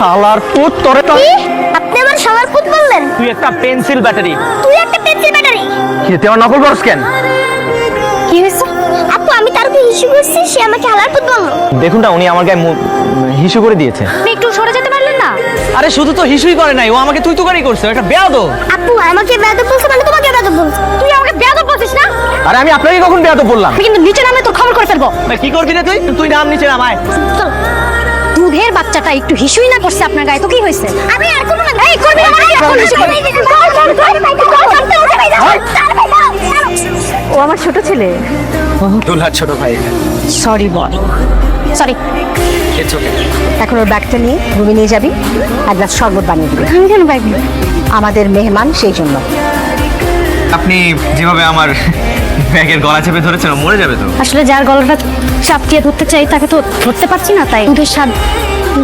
শালার পুত তোরে তো আপনি আমার শালার পুত বললেন? তুই একটা পেন্সিল ব্যাটারি। তুই একটা পেন্সিল ব্যাটারি? কি তুই আমার নকল করস কেন? কি হয়েছে? আপু আমি তার উপর ইস্যু করছি সে আমাকে হালার পুত বলল। দেখুন না উনি আমার গায়ে হিসু করে দিয়েছে। আপনি একটু সরে যেতে পারলেন না? আরে শুধু তো হিসুই করে নাই ও আমাকে তুই তুকারি করছে একটা বেয়াদব। আপু আমাকে বেয়াদব বলছে মানে তোমাকে বেয়াদব বলছে। তুই আমাকে বেয়াদব বলছিস না? আরে আমি আপনাকে কখন বেয়াদব বললাম? কিন্তু নিচে নামে তোর খবর করে ফেলব। কি করবি রে তুই? তুই নাম নিচে নামায় চল। দুধের বাচ্চাটা একটু হিসুই না করছে আপনার গায়ে তো কি হয়েছে আমি আর কোনো না এই করবি না মানে এখন হিসু করবি ও আমার ছোট ছেলে দুলহার ছোট ভাই সরি বল সরি ইটস ওকে এখন ওর ব্যাগটা নিয়ে রুমে নিয়ে যাবি এক গ্লাস শরবত বানিয়ে দিবি আমি কেন বাইক আমাদের মেহমান সেই জন্য আপনি যেভাবে আমার ব্যাগের গলা চেপে ধরেছেন ও মরে যাবে তো। আসলে যার গলাটা চাপটিয়ে ধরতে চাই তাকে তো ধরতে পারছি না তাই দুধের স্বাদ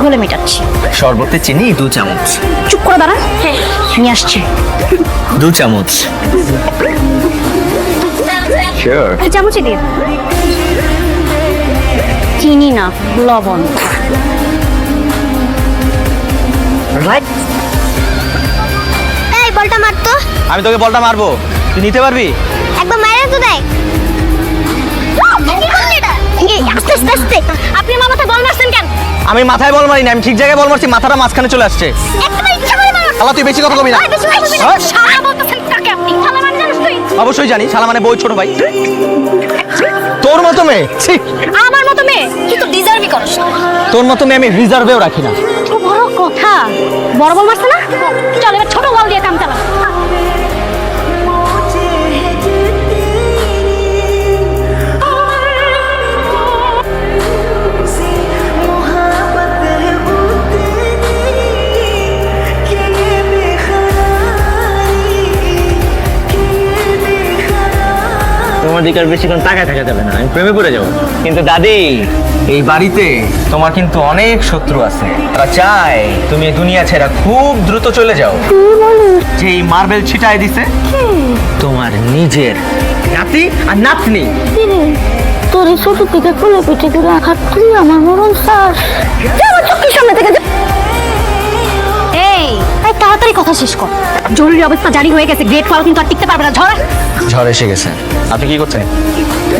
ঘোলে মেটাচ্ছি। শরবতে চিনি দু চামচ। চুপ করে দাঁড়া। নিয়ে আসছি। দু চামচ। শিওর চামচে দিয়ে চিনি না লবণ। রাইট এই বলটা মারতো আমি তোকে বলটা মারবো। তুই নিতে পারবি? আমি মাথায় বল মারি না আমি ঠিক জায়গায় বল মারছি মাথাটা মাঝখানে চলে আসছে। আল্লাহ তুই বেশি কথা কবি না। হ্যাঁ? মানে অবশ্যই জানি শালা মানে বই ছোট ভাই। তোর মতো মেয়ে? আমার মতো মেয়ে? কিন্তু তো ডিজার্ভই করস তোর মতো মেয়ে আমি রিজার্ভেও রাখি না। বড় কথা। বড় বল মারছ না? চল দিকে আর বেশিক্ষণ তাকায় থাকা যাবে না, আমি প্রেমে পড়ে যাব। কিন্তু দাদি, এই বাড়িতে তোমার কিন্তু অনেক শত্রু আছে। তারা চায় তুমি এই দুনিয়া ছেড়ে খুব দ্রুত চলে যাও। যে এই মার্বেল ছিটায় দিছে, তোমার নিজের নাতি আর নাতনি। তোর এই ছোট থেকে কোলে পিঠে করে আঘাত তুই আমার মরণ শ্বাস আমার চোখের সামনে থেকে তাড়াতাড়ি কথা শেষ কর। জরুরি অবস্থা জারি হয়ে গেছে গ্রেট ফল কিন্তু আর টিকতে পারবে না। ঝড়। ঝড় এসে গেছে। আপনি কি করছেন?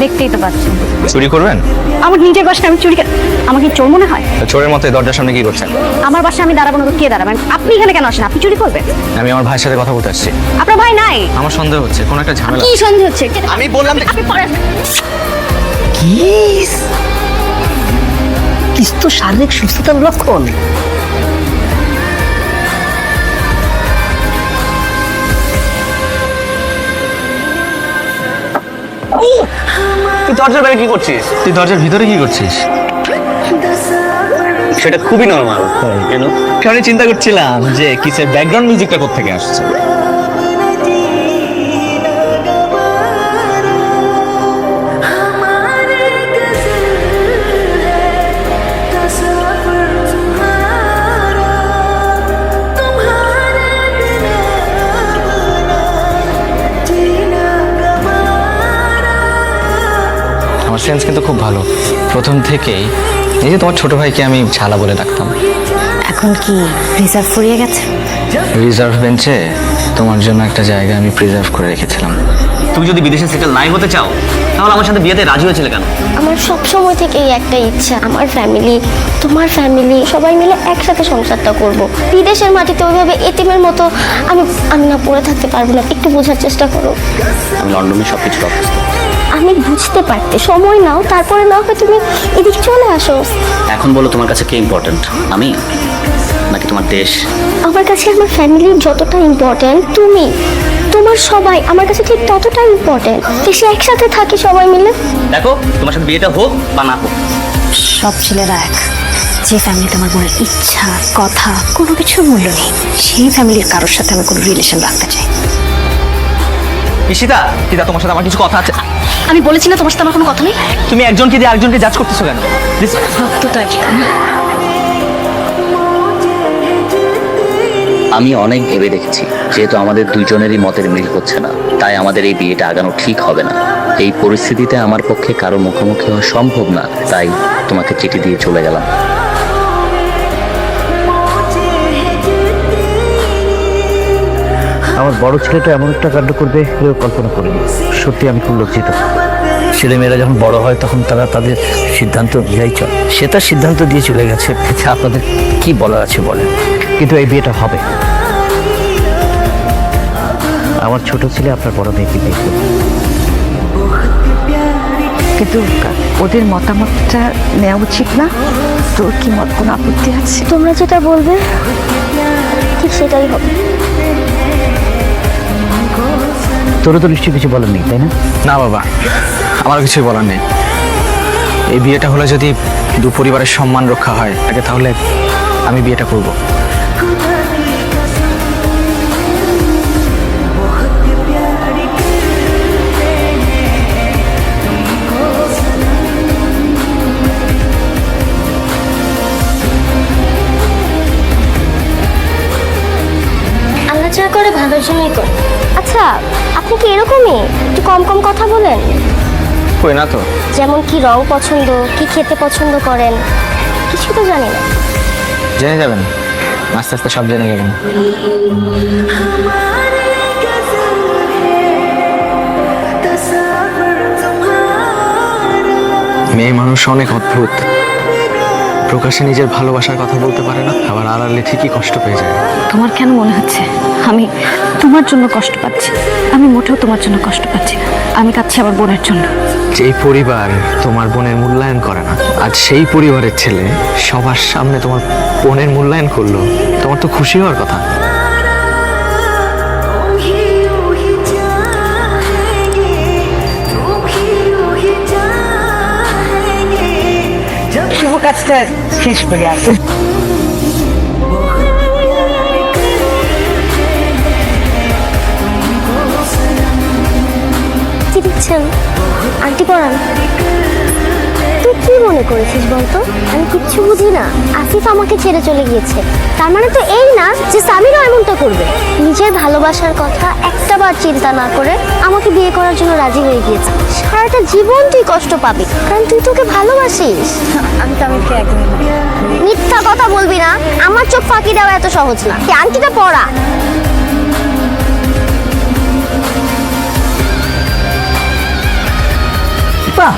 দেখতেই তো পাচ্ছি। চুরি করবেন? আমার নিজের বাসায় আমি চুরি কে- আমাকে চোর মনে হয়? চোরের মতো দরজার সামনে কি করছেন? আমার বাসায় আমি দাঁড়াবো না তো কে দাঁড়াবেন আপনি এখানে কেন আসেন? আপনি চুরি করবেন? আমি আমার ভাইয়ের সাথে কথা বলতে আসছি। আপনার ভাই নাই? আমার সন্দেহ হচ্ছে কোনো একটা ঝামেলা কি সন্দেহ হচ্ছে? আমি বললাম আপনি পরে। কিস? কিস তো শারীরিক সুস্থতার লক্ষণ। তুই দরজার বাইরে কি করছিস? তুই দরজার ভিতরে কি করছিস? সেটা খুবই নর্মাল কেন? কারণ চিন্তা করছিলাম যে কিসের ব্যাকগ্রাউন্ড মিউজিকটা কোথেকে আসছে। আমার সেন্স কিন্তু খুব ভালো। প্রথম থেকেই এই যে তোমার ছোট ভাইকে আমি ছালা বলে ডাকতাম। এখন কি রিজার্ভ ফুরিয়ে গেছে? রিজার্ভ বেঞ্চে তোমার জন্য একটা জায়গা আমি প্রিজার্ভ করে রেখেছিলাম। তুমি যদি বিদেশে সেটেল নাই হতে চাও তাহলে আমার সাথে বিয়েতে রাজি হয়েছিল কেন? আমার সব সময় থেকেই একটা ইচ্ছা আমার ফ্যামিলি তোমার ফ্যামিলি সবাই মিলে একসাথে সংসারটা করব। বিদেশের মাটিতে ওইভাবে এতিমের মতো আমি আমি না পড়ে থাকতে পারব না একটু বোঝার চেষ্টা করো। আমি লন্ডনে সব কিছু আমি বুঝতে পারতে। সময় নাও তারপরে না হয় তুমি এদিকে চলে আসো। এখন বলো তোমার কাছে কে ইম্পর্ট্যান্ট আমি? নাকি তোমার দেশ? আমার কাছে আমার ফ্যামিলি যতটা ইম্পর্ট্যান্ট তুমি। তোমার সবাই আমার কাছে ঠিক ততটা ইম্পর্ট্যান্ট দেশে একসাথে থাকি সবাই মিলে। দেখো তোমার সাথে বিয়েটা হোক বা না হোক। সব ছেলেরা এক। যে ফ্যামিলি তোমার বোনের ইচ্ছা কথা কোনো কিছুর মূল্য নেই সেই ফ্যামিলির কারোর সাথে আমি কোনো রিলেশন রাখতে চাই ঈশিতা দিদা তোমার সাথে আমার কিছু কথা আছে। আমি বলেছি না তোমার সাথে আমার কোনো কথা নেই? তুমি একজনকে দিয়ে আরেকজনকে জাজ করতেছো কেন? আমি অনেক ভেবে দেখেছি যেহেতু আমাদের দুইজনেরই মতের মিল হচ্ছে না তাই আমাদের এই বিয়েটা আগানো ঠিক হবে না। এই পরিস্থিতিতে আমার পক্ষে কারও মুখোমুখি হওয়া সম্ভব না তাই তোমাকে চিঠি দিয়ে চলে গেলাম। আমার বড় ছেলেটা এমন একটা কাণ্ড করবে কেউ কল্পনা করিনি। সত্যি আমি খুব লজ্জিত। ছেলেমেয়েরা যখন বড় হয় তখন তারা তাদের সিদ্ধান্ত নিয়েই চলে। সে তার সিদ্ধান্ত দিয়ে চলে গেছে। এতে আপনাদের কি বলার আছে বলেন? কিন্তু এই বিয়েটা হবে। আমার ছোট ছেলে আপনার বড় মেয়েকে বিয়ে করবে। কিন্তু ওদের মতামতটা নেওয়া উচিত না। তোর কি মত কোনো আপত্তি আছে? তোমরা যেটা বলবে ঠিক সেটাই হবে। তোরও তো নিশ্চয়ই কিছু বলার নেই, তাই না? না বাবা, আমার কিছুই বলার নেই। এই বিয়েটা হলে যদি দু পরিবারের সম্মান রক্ষা হয়, তাকে তাহলে আমি বিয়েটা করব। যা করে ভালোর জন্যই করে। আচ্ছা আপনি কি এরকমই? একটু কম কম কথা বলেন। কই না তো। যেমন কি রং পছন্দ কি খেতে পছন্দ করেন কিছু তো জানি না। জেনে যাবেন। আস্তে আস্তে সব জেনে গেলেন মেয়ে মানুষ অনেক অদ্ভুত। প্রকাশে নিজের ভালোবাসার কথা বলতে পারে না আবার আড়ালে ঠিকই কষ্ট পেয়ে যায়। তোমার কেন মনে হচ্ছে? আমি তোমার জন্য কষ্ট পাচ্ছি। আমি মোটেও তোমার জন্য কষ্ট পাচ্ছি না। আমি কাঁদছি আমার বোনের জন্য। যেই পরিবার তোমার বোনের মূল্যায়ন করে না আজ সেই পরিবারের ছেলে সবার সামনে তোমার বোনের মূল্যায়ন করল তোমার তো খুশি হওয়ার কথা। কাজটা শেষ করে আসে কি দিচ্ছেন আন্টি পড়ান মনে করেছিস বলতো? আমি কিচ্ছু বুঝি না। আসিফ আমাকে ছেড়ে চলে গিয়েছে। তার মানে তো এই না যে সামিরও এমনটা করবে। নিজের ভালোবাসার কথা একটা বার চিন্তা না করে আমাকে বিয়ে করার জন্য রাজি হয়ে গিয়েছে। সারাটা জীবন তুই কষ্ট পাবি কারণ তুই তোকে ভালোবাসিস। আমি তো আমি একদমই মিথ্যা কথা বলবি না। আমার চোখ ফাঁকি দেওয়া এত সহজ না। আংটিটা পড়া বাহ